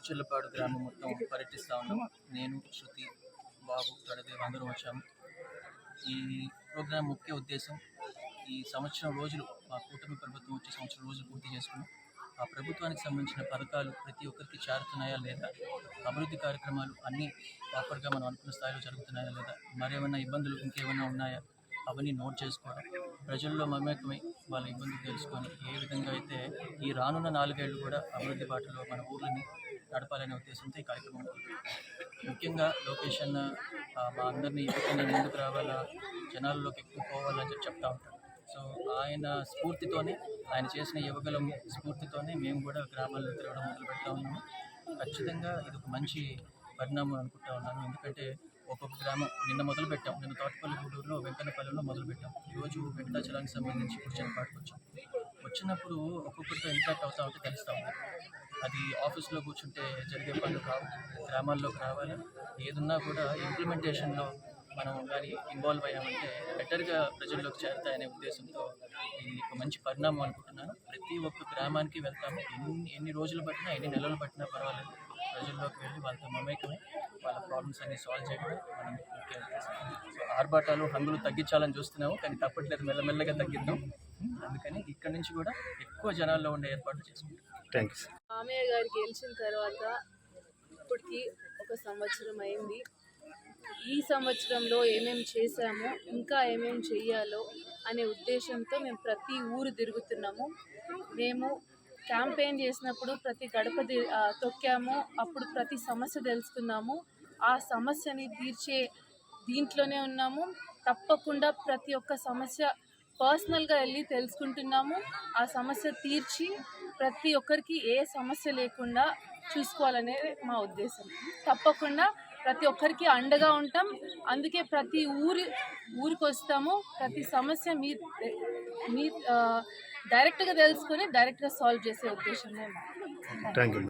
కుర్చిల్లపాడు గ్రామం మొత్తం పర్యటిస్తూ ఉన్నాం నేను శృతి బాబు తడదేవ్ అందరం వచ్చాము. ఈ ప్రోగ్రాం ముఖ్య ఉద్దేశం ఈ సంవత్సరం రోజులు మా కూటమి ప్రభుత్వం వచ్చి సంవత్సరం రోజులు పూర్తి చేసుకున్నాం. ఆ ప్రభుత్వానికి సంబంధించిన పథకాలు ప్రతి ఒక్కరికి చేరుతున్నాయా లేదా అభివృద్ధి కార్యక్రమాలు అన్నీ ప్రాపర్గా మనం అనుకున్న స్థాయిలో జరుగుతున్నాయా లేదా మరేమన్నా ఇబ్బందులు ఇంకేమైనా ఉన్నాయా అవన్నీ నోట్ చేసుకోవడం ప్రజల్లో మమేకమై వాళ్ళ ఇబ్బందులు తెలుసుకొని ఏ విధంగా అయితే ఈ రానున్న నాలుగేళ్ళు కూడా అభివృద్ధి బాటలో మన ఊర్లని నడపాలనే ఉద్దేశంతో ఈ కార్యక్రమం ముఖ్యంగా లొకేషన్ మా అందరినీ ఈ ముందుకు రావాలా జనాల్లోకి ఎక్కువ పోవాలని చెప్పి చెప్తా ఉంటాడు సో ఆయన స్ఫూర్తితోనే ఆయన చేసిన యువకులం స్ఫూర్తితోనే మేము కూడా గ్రామాల్లో తిరగడం మొదలు పెడతా ఉన్నాము. ఖచ్చితంగా ఇది ఒక మంచి పరిణామం అనుకుంటా ఉన్నాను. ఎందుకంటే ఒక్కొక్క గ్రామం నిన్న మొదలు పెట్టాం. నిన్న తోటపల్లి గూడూరులో వెంకన్నపల్లిలో మొదలు పెట్టాం. ఈరోజు వెంకటాచలానికి సంబంధించి కూర్చొని పాటకు వచ్చాం వచ్చినప్పుడు ఒక్కొక్కరితో ఇంట్రాక్ట్ అవుతా ఉంటే తెలుస్తూ ఉంది. అది ఆఫీస్లో కూర్చుంటే జరిగే పనులు కావు గ్రామాల్లోకి రావాలి. ఏదున్నా కూడా ఇంప్లిమెంటేషన్లో మనం కానీ ఇన్వాల్వ్ అయ్యామంటే బెటర్గా ప్రజల్లోకి చేరుతాయనే ఉద్దేశంతో ఇది ఒక మంచి పరిణామం అనుకుంటున్నాను. ప్రతి ఒక్క గ్రామానికి వెళ్తాము. ఎన్ని ఎన్ని రోజులు పట్టినా ఎన్ని నెలలు పట్టినా పర్వాలేదు. ప్రజల్లోకి వెళ్ళి వాళ్ళతో మమేకమే వాళ్ళ ప్రాబ్లమ్స్ అన్ని సాల్వ్ చేయడం మనం సో ఆర్భాటాలు హంగులు తగ్గించాలని చూస్తున్నాము కానీ తప్పట్లేదు. మెల్లమెల్లగా తగ్గిద్దాం. అందుకని ఇక్కడి నుంచి కూడా ఎక్కువ జనాల్లో ఉండే ఏర్పాట్లు చేసుకుంటాం. థ్యాంక్ యూ మామయ్య గారు గెలిచిన తర్వాత ఇప్పటికి ఒక సంవత్సరం అయింది. ఈ సంవత్సరంలో ఏమేమి చేశామో ఇంకా ఏమేమి చేయాలో అనే ఉద్దేశంతో మేము ప్రతి ఊరు తిరుగుతున్నాము. మేము క్యాంపెయిన్ చేసినప్పుడు ప్రతి గడప తొక్కాము. అప్పుడు ప్రతి సమస్య తెలుసుకున్నాము. ఆ సమస్యని తీర్చే దీంట్లోనే ఉన్నాము. తప్పకుండా ప్రతి ఒక్క సమస్య పర్సనల్గా వెళ్ళి తెలుసుకుంటున్నాము. ఆ సమస్య తీర్చి ప్రతి ఒక్కరికి ఏ సమస్య లేకుండా చూసుకోవాలనేది మా ఉద్దేశం. తప్పకుండా ప్రతి ఒక్కరికి అండగా ఉంటాం. అందుకే ప్రతి ఊరి ఊరికి వస్తాము. ప్రతి సమస్య మీ మీ డైరెక్ట్గా తెలుసుకొని డైరెక్ట్గా సాల్వ్ చేసే ఉద్దేశమే మాది. Thank you